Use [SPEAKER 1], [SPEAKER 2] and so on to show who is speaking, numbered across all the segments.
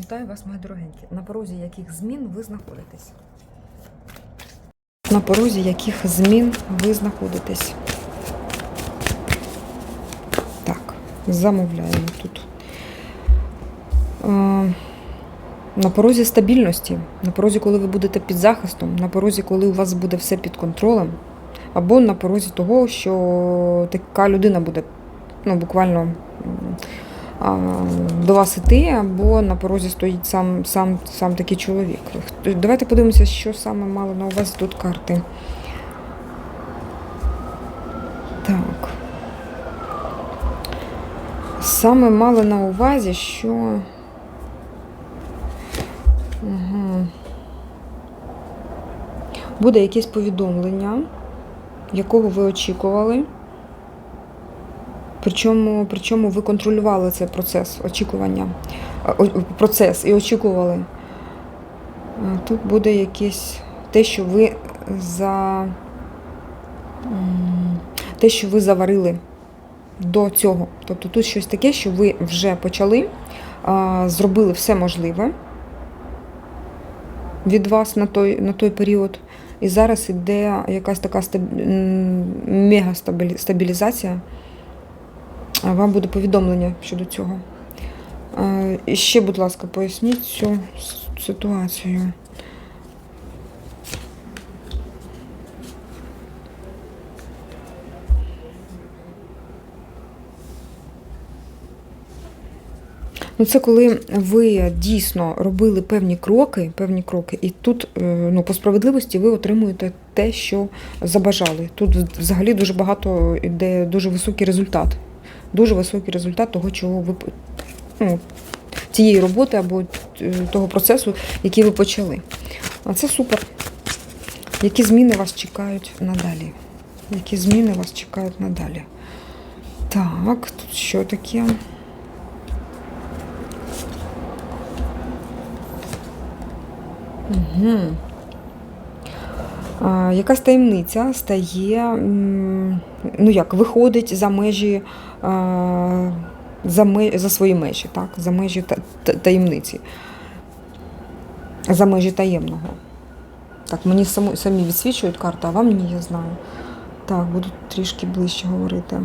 [SPEAKER 1] Вітаю вас, мої дорогенькі. На порозі яких змін ви знаходитесь? На порозі яких змін ви знаходитесь? Так, замовляємо тут. Е, На порозі стабільності, на порозі, коли ви будете під захистом, на порозі, коли у вас буде все під контролем, або на порозі того, що така людина буде ну, буквально до вас іти, або на порозі стоїть сам, сам, сам такий чоловік. Давайте подивимося, що саме мали на увазі тут карти. Так. Саме мали на увазі, що. Угу. Буде якесь повідомлення, якого ви очікували. Причому, причому ви контролювали цей процес очікування, процес і очікували. Тут буде якесь те, що ви за те, що ви заварили до цього. Тобто тут щось таке, що ви вже почали, зробили все можливе від вас на той, на той період. І зараз іде якась така мега стабілізація. Вам буде повідомлення щодо цього. І ще, будь ласка, поясніть цю ситуацію. Ну, це коли ви дійсно робили певні кроки, певні кроки, і тут е, ну, по справедливості ви отримуєте те, що забажали. Тут взагалі дуже багато йде дуже високий результат. Дуже високий результат того, чого ви ну, тієї роботи або е, того процесу, який ви почали. А це супер. Які зміни вас чекають надалі? Які зміни вас чекають надалі? Так, тут що таке? Угу. А, якась таємниця стає, ну як, виходить за межі, а, за, ме- за свої межі, так? за межі та- та- таємниці, за межі таємного. Так, мені самі, самі відсвічують карти, а вам ні, я знаю. Так, буду трішки ближче говорити.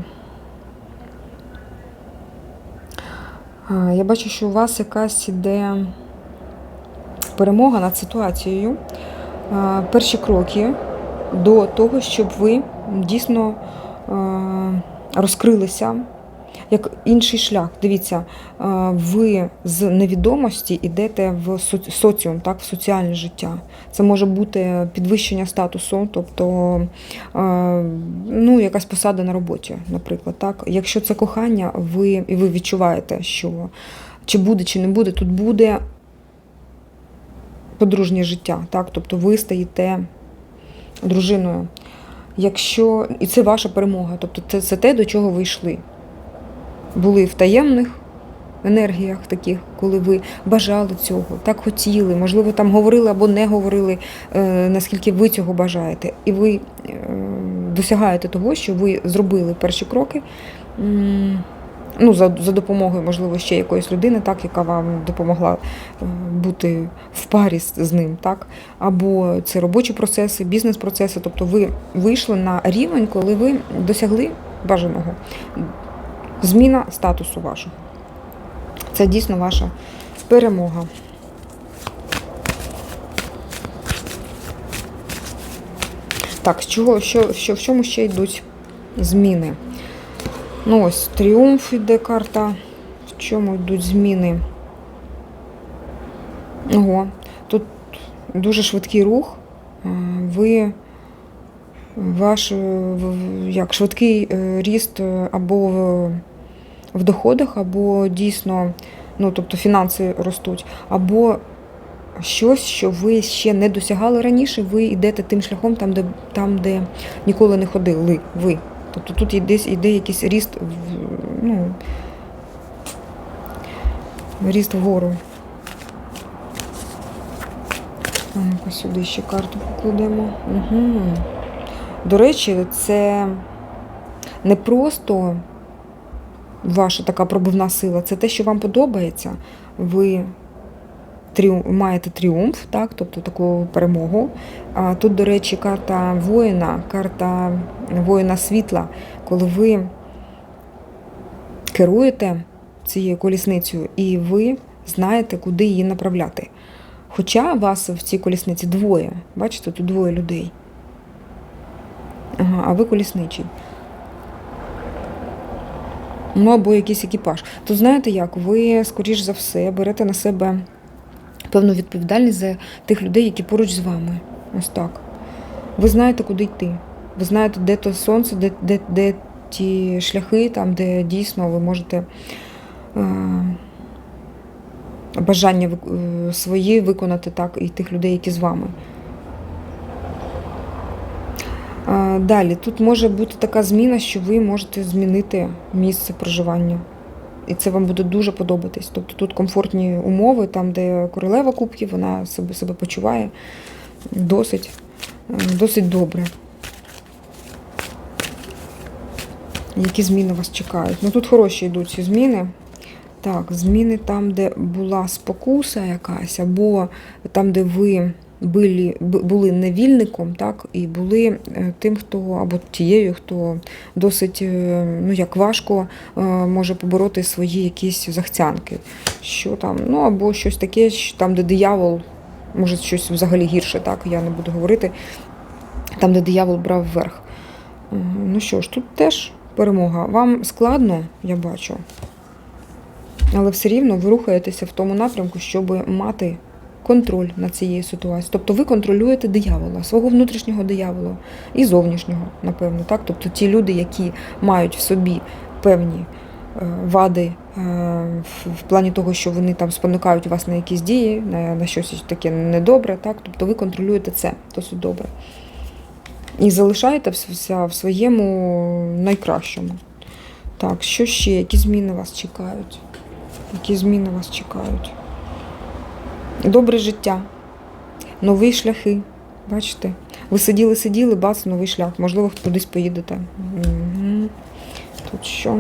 [SPEAKER 1] А, Я бачу, що у вас якась іде перемога над ситуацією. А, Перші кроки до того, щоб ви дійсно розкрилися як інший шлях. Дивіться, ви з невідомості йдете в соціум, так, в соціальне життя. Це може бути підвищення статусу, тобто ну, якась посада на роботі, наприклад. Так. Якщо це кохання, ви, і ви відчуваєте, що чи буде, чи не буде, тут буде подружнє життя, так? Тобто ви стаєте дружиною. Якщо і це ваша перемога, тобто це, це те, до чого ви йшли. Були в таємних енергіях таких, коли ви бажали цього, так хотіли, можливо, там говорили або не говорили, е, наскільки ви цього бажаєте. І ви е, досягаєте того, що ви зробили перші кроки. Ну, за, за допомогою, можливо, ще якоїсь людини, так, яка вам допомогла е, бути в парі з ним, так? Або це робочі процеси, бізнес-процеси. Тобто ви вийшли на рівень, коли ви досягли бажаного. Зміна статусу вашого. Це дійсно ваша перемога. Так, з чого, що, що, в чому ще йдуть зміни? Ну ось тріумф іде карта. В чому йдуть зміни? Ого, тут дуже швидкий рух. Е, Ви ваш е, як швидкий е, ріст або в, в доходах, або дійсно, ну тобто фінанси ростуть, або щось, що ви ще не досягали раніше, ви йдете тим шляхом, там, де, там, де ніколи не ходили ви. Тобто тут йде, йде якийсь ріст, ну, ріст вгору. Ну-ка сюди ще карту покладемо. Угу. До речі, це не просто ваша така пробивна сила, це те, що вам подобається. Ви тріумф, маєте тріумф, так, тобто таку перемогу. А тут, до речі, карта воїна, карта воїна світла, коли ви керуєте цією колісницею, і ви знаєте, куди її направляти. Хоча вас в цій колісниці двоє. Бачите, тут двоє людей. Ага, а ви колісничий. Ну, або якийсь екіпаж. То знаєте як, ви, скоріш за все, берете на себе певну відповідальність за тих людей, які поруч з вами. Ось так. Ви знаєте, куди йти. Ви знаєте, де то сонце, де, де, де ті шляхи, там, де дійсно ви можете е, бажання е, свої виконати, так, і тих людей, які з вами. Е, Далі, тут може бути така зміна, що ви можете змінити місце проживання. І це вам буде дуже подобатись. Тобто тут комфортні умови, там, де королева кубків, вона себе, себе почуває досить, досить добре. Які зміни вас чекають? Ну тут хороші йдуть ці зміни. Так, зміни там, де була спокуса якась, або там, де ви були, бу- були невільником, так, і були е, тим, хто або тією, хто досить е, ну, як важко е, може побороти свої якісь захцянки. Що там, ну або щось таке, там, де диявол, може щось взагалі гірше, так, я не буду говорити, там, де диявол брав верх. Ну що ж, тут теж перемога. Вам складно, я бачу. Але все рівно ви рухаєтеся в тому напрямку, щоб мати контроль над цією ситуацією. Тобто ви контролюєте диявола, свого внутрішнього диявола і зовнішнього, напевно. Так? Тобто ті люди, які мають в собі певні е, вади е, в, плані того, що вони там спонукають вас на якісь дії, на, на щось таке недобре, так? тобто ви контролюєте це досить добре. І залишаєте все в своєму найкращому. Так, що ще? Які зміни вас чекають? Які зміни вас чекають? Добре життя, нові шляхи. Бачите? Ви сиділи, сиділи, бац, новий шлях. Можливо, кудись поїдете. Тут що?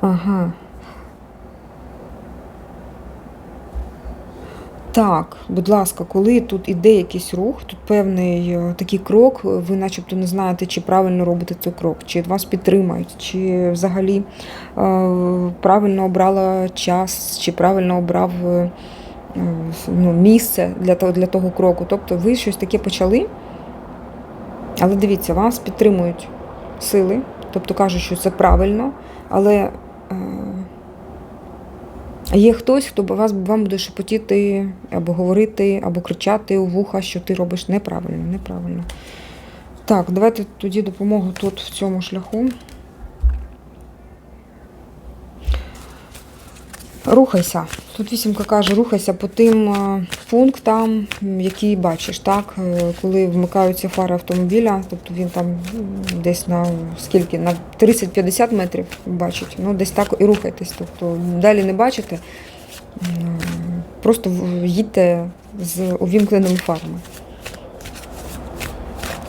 [SPEAKER 1] Ага. Так, будь ласка, коли тут іде якийсь рух, тут певний е, такий крок, ви начебто не знаєте, чи правильно робите цей крок, чи вас підтримають, чи взагалі е, правильно обрала час, чи правильно обрав е, ну, місце для того, для того кроку. Тобто ви щось таке почали, але дивіться, вас підтримують сили, тобто кажуть, що це правильно, але. Є хтось, хто вас вам буде шепотіти або говорити, або кричати у вуха, що ти робиш неправильно, неправильно. Так, давайте тоді допомогу тут в цьому шляху. Рухайся. Тут вісімка каже, рухайся по тим е, пунктам, які бачиш, так? Е, Коли вмикаються фари автомобіля, тобто він там десь на скільки? На 30-50 метрів бачить. Ну, десь так і рухайтесь. Тобто далі не бачите, просто їдьте з увімкненими фарами.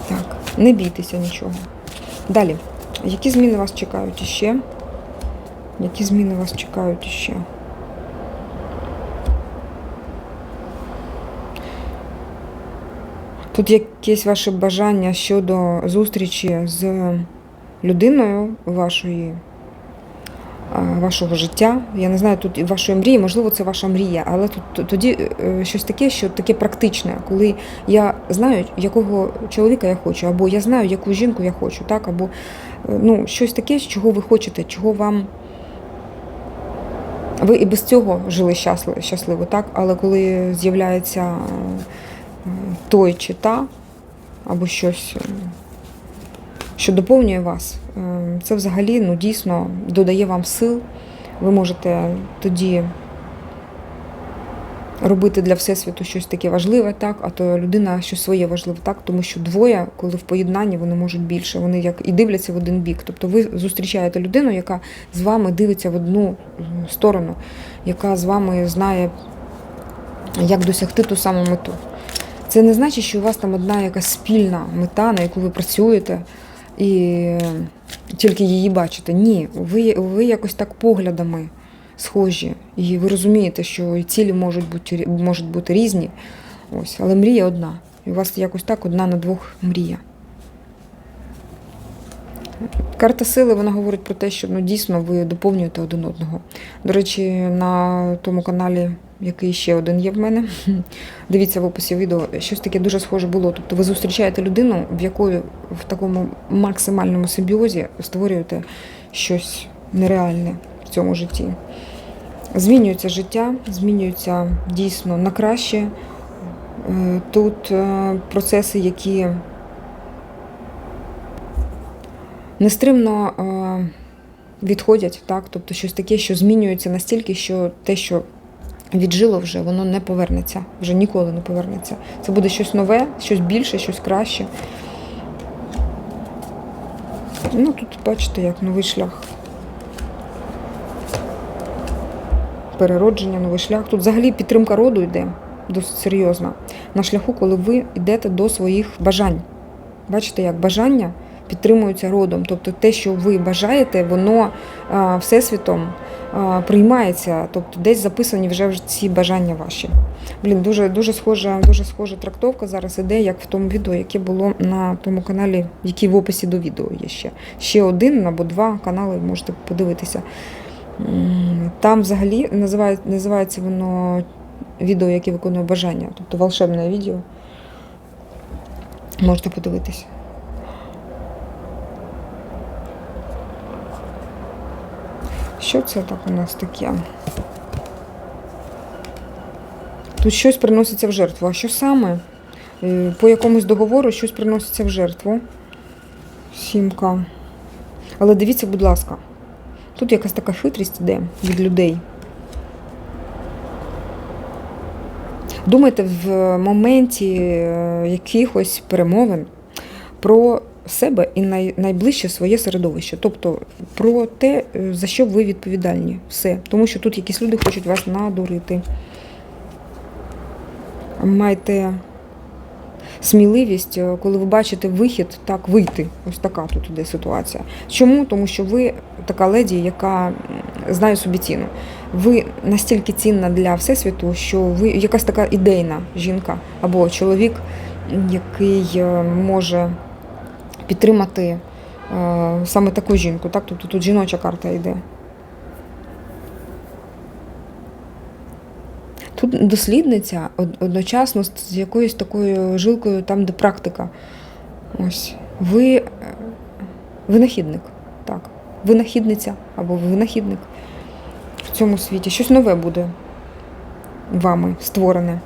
[SPEAKER 1] Так, не бійтеся нічого. Далі. Які зміни вас чекають іще? Які зміни вас чекають іще? Тут якесь ваше бажання щодо зустрічі з людиною вашої, вашого життя. Я не знаю, тут вашої мрії, можливо, це ваша мрія, але тут тоді е, щось таке, що таке практичне, коли я знаю, якого чоловіка я хочу, або я знаю, яку жінку я хочу, так, або е, ну, щось таке, чого ви хочете, чого вам. Ви і без цього жили щасливо, щасливо, так? Але коли з'являється той чи та, або щось, е, що доповнює вас, е, це взагалі ну, дійсно додає вам сил. Ви можете тоді робити для Всесвіту щось таке важливе, так, а то людина щось своє важливе, так, тому що двоє, коли в поєднанні, вони можуть більше, вони як і дивляться в один бік. Тобто ви зустрічаєте людину, яка з вами дивиться в одну сторону, яка з вами знає, як досягти ту саму мету. Це не значить, що у вас там одна якась спільна мета, на яку ви працюєте, і тільки її бачите. Ні, ви, ви якось так поглядами схожі. І ви розумієте, що і цілі можуть бути, можуть бути різні. Ось, але мрія одна. І у вас якось так одна на двох мрія. Карта сили вона говорить про те, що ну, дійсно ви доповнюєте один одного. До речі, на тому каналі, який ще один є в мене, дивіться в описі відео, щось таке дуже схоже було. Тобто ви зустрічаєте людину, в якої в такому максимальному симбіозі створюєте щось нереальне в цьому житті. Змінюється життя, змінюється дійсно на краще. Е, Тут е, процеси, які нестримно е, відходять, так? тобто щось таке, що змінюється настільки, що те, що віджило вже, воно не повернеться, вже ніколи не повернеться. Це буде щось нове, щось більше, щось краще. Ну, тут бачите, як новий шлях. Переродження, новий шлях. Тут взагалі підтримка роду йде досить серйозна. На шляху, коли ви йдете до своїх бажань. Бачите, як бажання підтримуються родом. Тобто те, що ви бажаєте, воно всесвітом приймається, тобто десь записані вже ці бажання ваші. Блін, дуже дуже схожа, дуже схожа трактовка зараз іде, як в тому відео, яке було на тому каналі, який в описі до відео є ще. Ще один або два канали можете подивитися. Там взагалі називає, називається воно відео, яке виконує бажання, тобто волшебне відео. Можете подивитися. Що це так у нас таке? Тут щось приноситься в жертву. А що саме? Е, По якомусь договору щось приноситься в жертву. Сімка. Але дивіться, будь ласка, тут якась така хитрість йде від людей. Думайте в моменті е, якихось перемовин про себе і най, найближче своє середовище, тобто про те, е, за що ви відповідальні. Все. Тому що тут якісь люди хочуть вас надурити. Майте сміливість, е, коли ви бачите вихід, так вийти. Ось така тут іде ситуація. Чому? Тому що ви така леді, яка знає собі ціну. Ви настільки цінна для всесвіту, що ви якась така ідейна жінка або чоловік, який е, може підтримати е, саме таку жінку. Так? Тобто тут жіноча карта йде. Тут дослідниця одночасно з якоюсь такою жилкою, там, де практика. Ось. Ви е, винахідник. Так. Винахідниця або винахідник в цьому світі. Щось нове буде вами створене.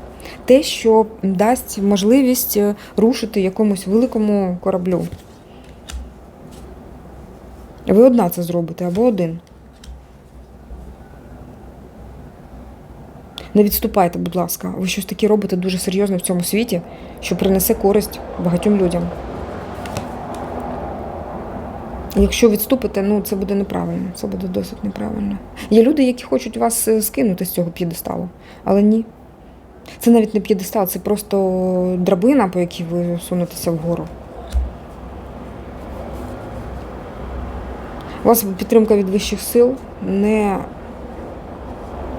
[SPEAKER 1] Те, що дасть можливість е, рушити якомусь великому кораблю. Ви одна це зробите або один. Не відступайте, будь ласка. Ви щось таке робите дуже серйозне в цьому світі, що принесе користь багатьом людям. Якщо відступите, ну це буде неправильно. Це буде досить неправильно. Є люди, які хочуть вас е, скинути з цього п'єдесталу, але ні. Це навіть не п'єдестал, це просто драбина, по якій ви сунетеся вгору. У вас підтримка від вищих сил. Не,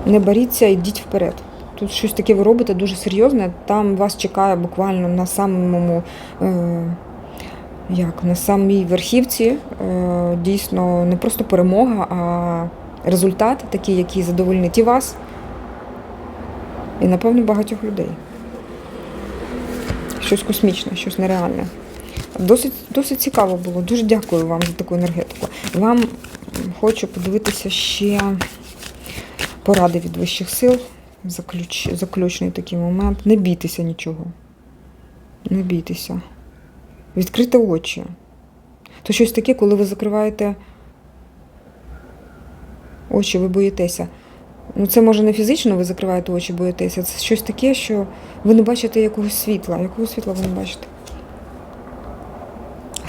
[SPEAKER 1] не боріться, йдіть вперед. Тут щось таке ви робите дуже серйозне. Там вас чекає буквально на самому, е, як, на самій верхівці. Е, дійсно, не просто перемога, а результат такий, який задовольнить і вас, і, напевно, багатьох людей. Щось космічне, щось нереальне. Досить, досить цікаво було. Дуже дякую вам за таку енергетику. Вам хочу подивитися ще поради від вищих сил. Заключ, заключний такий момент. Не бійтеся нічого. Не бійтеся. Відкрийте очі. То щось таке, коли ви закриваєте очі, ви боїтеся. Ну, це може не фізично, ви закриваєте очі, боїтеся. Це щось таке, що ви не бачите якогось світла. Якого світла ви не бачите?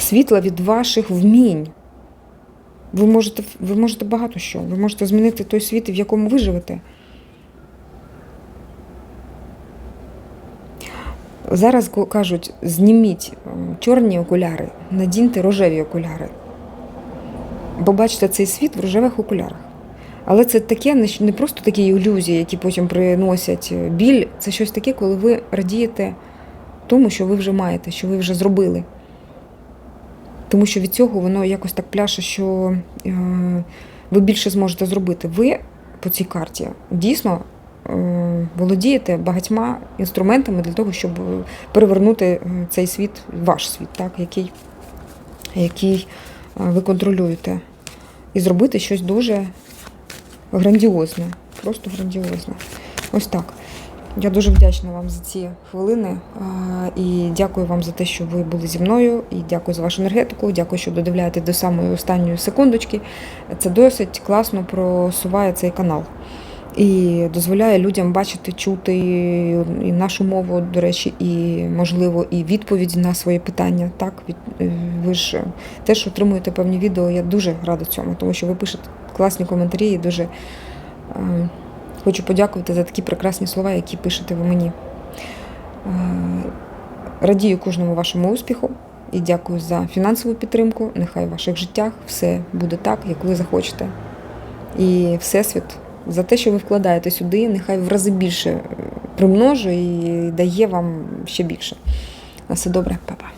[SPEAKER 1] Світла від ваших вмінь. Ви можете, ви можете багато що. Ви можете змінити той світ, в якому ви живете. Зараз кажуть, зніміть е, чорні окуляри, надіньте рожеві окуляри. побачите цей світ в рожевих окулярах. Але це таке не просто такі ілюзії, які потім приносять е, біль. Це щось таке, коли ви радієте тому, що ви вже маєте, що ви вже зробили. Тому що від цього воно якось так пляше, що е, ви більше зможете зробити. Ви по цій карті дійсно е, володієте багатьма інструментами для того, щоб перевернути е, цей світ, ваш світ, так, який, який ви контролюєте, і зробити щось дуже грандіозне. Просто грандіозне. Ось так. Я дуже вдячна вам за ці хвилини е, і дякую вам за те, що ви були зі мною. І дякую за вашу енергетику. Дякую, що додивляєте до самої останньої секундочки. Це досить класно просуває цей канал і дозволяє людям бачити, чути і нашу мову, до речі, і можливо, і відповіді на свої питання. Так, е, ви ж теж отримуєте певні відео. Я дуже рада цьому, тому що ви пишете класні коментарі і дуже. Хочу подякувати за такі прекрасні слова, які пишете ви мені. Е, Радію кожному вашому успіху і дякую за фінансову підтримку. Нехай в ваших життях все буде так, як ви захочете. І Всесвіт за те, що ви вкладаєте сюди, нехай в рази більше примножує і дає вам ще більше. На все добре, Па-па.